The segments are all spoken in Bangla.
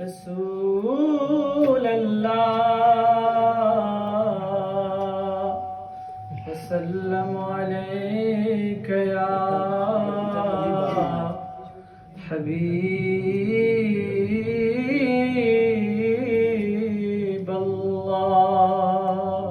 رسول الله وسلم عليك يا حبيب الله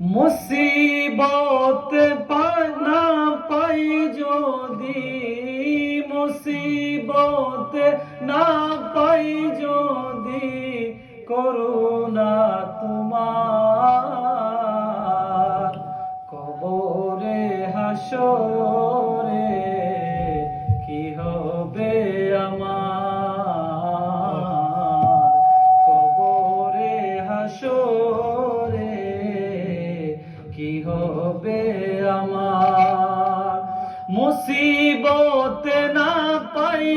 مصیبت پنا پائی جو دی مصیبت মুসিবত না পাই যদি করুণা তোমার। কবরে, হাসরে কি হবে আমার? কবরে, হাসরে কি হবে আমার? পাই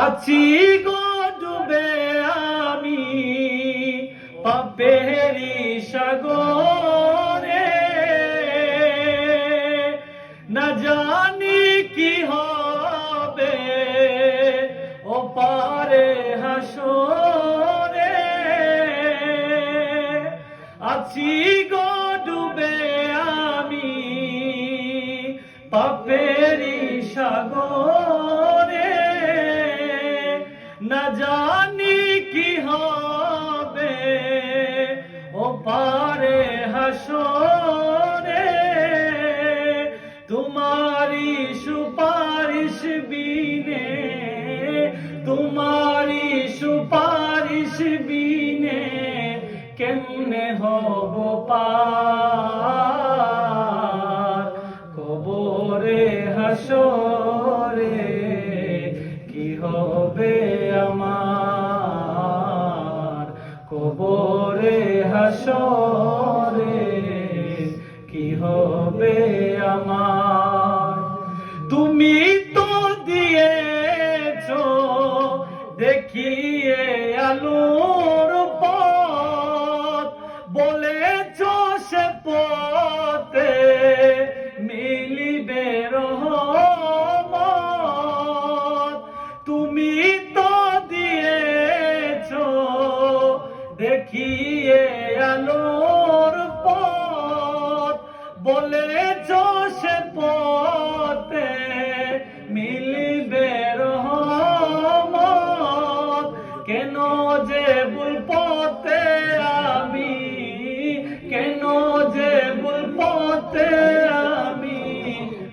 আছি গো ডুবে আমি পাপেরি সাগরে। না জানি কি হবে ও পারে হাসরে। আছি গো ডুবে আমি পাপেরি সাগরে। না জানি কি হবে। ও পারে হাসরে তোমারি সুপারিশ বিনে তোমারি সুপারিশ বিনে কেমনে হব পার? কবরে হাসরে কি হবে? কবরে হাসরে কি হবে আমার? তুমি তো দিয়েছ দেখিয়ে আলোর পথে আমি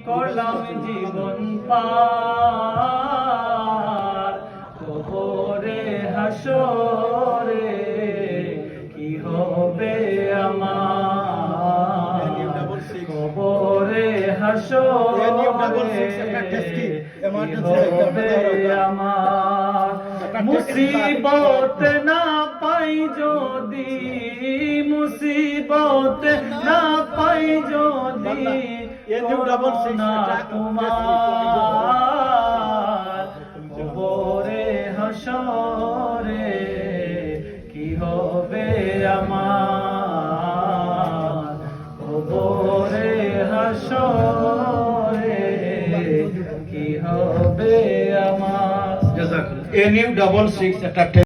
করলাম জীবন পার। কবরে হাসরে কি হবে আমার? কবরে হাসরে কি হবে আমার? মুসিবত না পাই যদি মুসিবত না পাই যদি তোমার হাসরে কি হবে আমার? কবরে হাসরে কি হবে আমার? এ নিউ ডাবল সিক্স একটা